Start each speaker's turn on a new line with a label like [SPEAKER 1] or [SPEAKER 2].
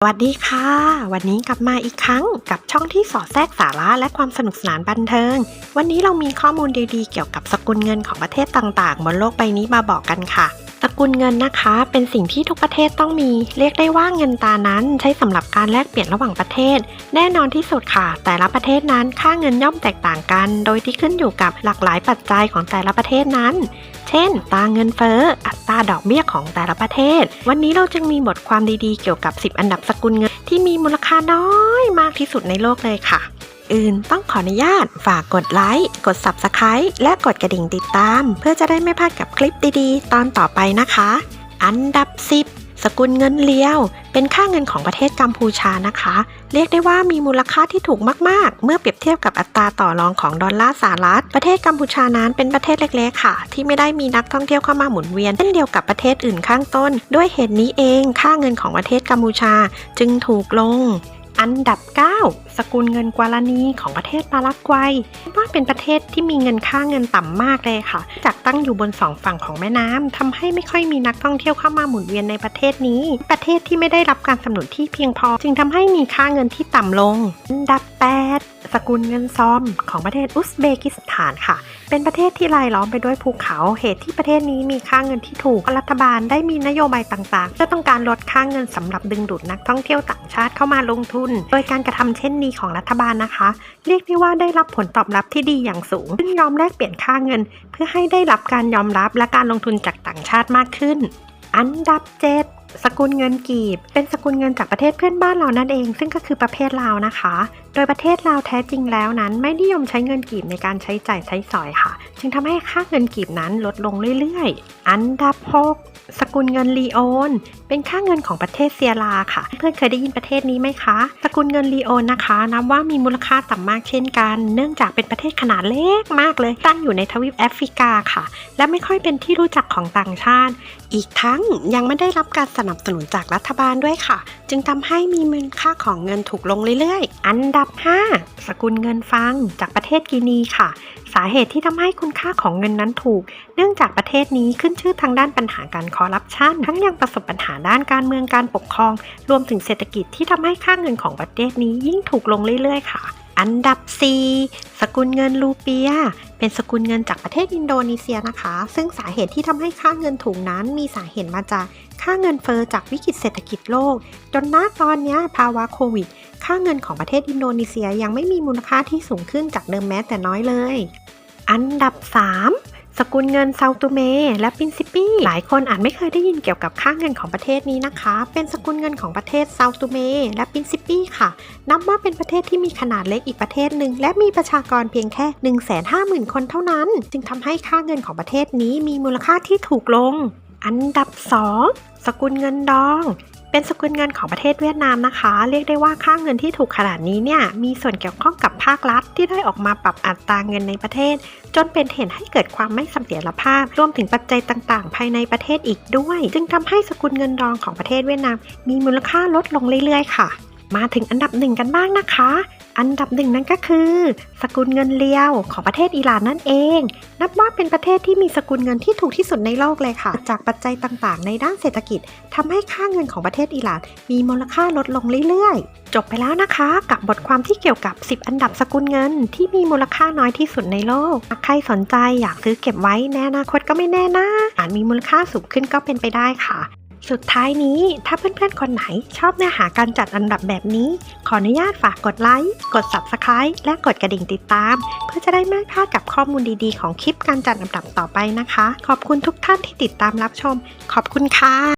[SPEAKER 1] สวัสดีค่ะ วันนี้กลับมาอีกครั้งกับช่องที่สอดแทรกสาระและความสนุกสนานบันเทิง วันนี้เรามีข้อมูลดีๆ เกี่ยวกับสกุลเงินของประเทศต่างๆ บนโลกใบนี้มาบอกกันค่ะ กุลเงินนะคะ เป็นสิ่งที่ทุกประเทศต้องมี เรียกได้ว่าเงินตานั้นใช้สำหรับการแลกเปลี่ยนระหว่างประเทศ แน่นอนที่สุดค่ะ แต่ละประเทศนั้นค่าเงินย่อมแตกต่างกัน โดยที่ขึ้นอยู่กับหลากหลายปัจจัยของแต่ละประเทศนั้น เช่นตราเงินเฟ้อ อัตราดอกเบี้ยของแต่ละประเทศ วันนี้เราจึงมีบทความดีๆ เกี่ยวกับ 10 อันดับสกุลเงินที่มีมูลค่าน้อยมากที่สุดในโลกเลยค่ะ อื่นต้องขออนุญาต ฝากกดไลค์ กด Subscribe และกดกระดิ่งติดตาม เพื่อจะได้ไม่พลาดกับคลิปดีๆ ตอนต่อไปนะคะ อันดับ 10สกุลเงินเลียว เป็นค่าเงินของประเทศกัมพูชานะคะ เรียกได้ว่ามีมูลค่าที่ถูกมาก ๆ เมื่อเปรียบเทียบกับอัตราต่อรองของดอลลาร์สหรัฐ ประเทศกัมพูชานั้นเป็นประเทศเล็ก ๆ ค่ะ ที่ไม่ได้มีนักท่องเที่ยวเข้ามาหมุนเวียนเช่นเดียวกับประเทศอื่นข้างต้น ด้วยเหตุนี้เอง ค่าเงินของประเทศกัมพูชาจึงถูกลง อันดับ 9 สกุลเงินกวาลานีของประเทศปารากวัยว่าเป็นประเทศที่มีเงินค่าเงินต่ำมากเลยค่ะ จากตั้งอยู่บนสองฝั่งของแม่น้ำทำให้ไม่ค่อยมีนักท่องเที่ยวเข้ามาหมุนเวียนในประเทศนี้ ประเทศที่ไม่ได้รับการสนับสนุนที่เพียงพอ จึงทำให้มีค่าเงินที่ต่ำลง อันดับ 8 สกุลเงินซอม ของประเทศอุซเบกิสถานค่ะ เป็นประเทศที่รายล้อมไปด้วยภูเขา เหตุที่ประเทศนี้มีค่าเงินที่ถูก รัฐบาลได้มีนโยบายต่างๆเพื่อต้องการลดค่าเงินสำหรับดึงดูดนักท่องเที่ยวต่างชาติเข้ามาลงทุนโดยการกระทำเช่นนี้ของรัฐบาลนะคะ เรียกได้ว่าได้รับผลตอบรับที่ดีอย่างสูง ซึ่งยอมแลกเปลี่ยนค่าเงิน เพื่อให้ได้รับการยอมรับและการลงทุนจากต่างชาติมากขึ้น อันดับ 7 สกุลเงินกีบ เป็นสกุลเงินจากประเทศเพื่อนบ้านเรานั่นเอง ซึ่งก็คือประเทศลาวนะคะ โดยประเทศลาวแท้จริงแล้วนั้น ไม่นิยมใช้เงินกีบในการใช้จ่ายใช้สอยค่ะ จึงทำให้ค่าเงินกีบนั้นลดลงเรื่อยๆ อันดับ6สกุลเงินลีโอน เป็นค่าเงินของประเทศเซียราค่ะ เพื่อนเคยได้ยินประเทศนี้ไหมคะ สกุลเงินลีโอนนะคะนับว่ามีมูลค่าต่ำมากเช่นกัน เนื่องจากเป็นประเทศขนาดเล็กมากเลย ตั้งอยู่ในทวีปแอฟริกาค่ะ และไม่ค่อยเป็นที่รู้จักของต่างชาติ อีกทั้งยังไม่ได้รับการสนับสนุนจากรัฐบาลด้วยค่ะ จึงทำให้มีมูลค่าของเงินถูกลงเรื่อยๆ อันดับ 5 สกุลเงินฟังจากประเทศกินีค่ะ สาเหตุที่ทำให้คุณค่าของเงินนั้นถูก เนื่องจากประเทศนี้ขึ้นชื่อทางด้านปัญหาการคอร์รัปชันทั้งยังประสบปัญหาด้านการเมืองการปกครอง รวมถึงเศรษฐกิจที่ทำให้ค่าเงินของประเทศนี้ยิ่งถูกลงเรื่อยๆ ค่ะ อันดับ 4 สกุลเงินรูเปีย เป็นสกุลเงินจากประเทศอินโดนีเซียนะคะ ซึ่งสาเหตุที่ทำให้ค่าเงินถุงนั้นมีสาเหตุมาจากค่าเงินเฟอ้อจากวิกฤตเศรษฐกิจโลก จนณตอนนี้ภาวะโควิด ค่าเงินของประเทศอินโดนีเซียยังไม่มีมูลค่าที่สูงขึ้นจากเดิมแม้แต่น้อยเลย อันดับ 3 สกุลเงินเซาตูเมและปินซิปีหลายคนอาจไม่เคยได้ยินเกี่ยวกับค่าเงินของประเทศนี้นะคะ เป็นสกุลเงินของประเทศเซาตูเมและปินซิปีค่ะ นับว่าเป็นประเทศที่มีขนาดเล็กอีกประเทศหนึ่งและมีประชากรเพียงแค่ 150,000 คนเท่านั้น จึงทำให้ค่าเงินของประเทศนี้มีมูลค่าที่ถูกลง อันดับ 2 สกุลเงินดอง เป็นสกุลเงินของประเทศเวียดนามนะคะ เรียกได้ว่าค่าเงินที่ถูกขนาดนี้เนี่ยมีส่วนเกี่ยวข้องกับภาครัฐ ที่ได้ออกมาปรับอัตราเงินในประเทศ จนเป็นเหตุให้เกิดความไม่สมเสถียรภาพ รวมถึงปัจจัยต่างๆ ภายในประเทศอีกด้วย จึงทำให้สกุลเงินรองของประเทศเวียดนาม มีมูลค่าลดลงเรื่อยๆ ค่ะ มาถึงอันดับหนึ่งกันบ้างนะคะ อันดับหนึ่งนั่นก็คือ สกุลเงินเลียวของประเทศอิหร่านนั่นเอง นับว่าเป็นประเทศที่มีสกุลเงินที่ถูกที่สุดในโลกเลยค่ะ จากปัจจัยต่างๆ ในด้านเศรษฐกิจทำให้ค่าเงินของประเทศอิหร่าน มีมูลค่าลดลงเรื่อยๆ จบไปแล้วนะคะ กับบทความที่เกี่ยวกับ 10 อันดับสกุลเงิน ที่มีมูลค่าน้อยที่สุดในโลกหากใครสนใจอยากซื้อเก็บไว้ในอนาคตก็ไม่แน่นะอาจมีมูลค่าสูงขึ้นก็เป็นไปได้ค่ะ สุดท้ายนี้ถ้าเพื่อนๆคนไหนชอบเนื้อหาการจัดอันดับแบบนี้ ขออนุญาตฝากกดไลค์ กด Subscribe และกดกระดิ่งติดตาม เพื่อจะได้ไม่พลาดกับข้อมูลดีๆ ของคลิปการจัดอันดับต่อไปนะคะ ขอบคุณทุกท่านที่ติดตามรับชม ขอบคุณค่ะ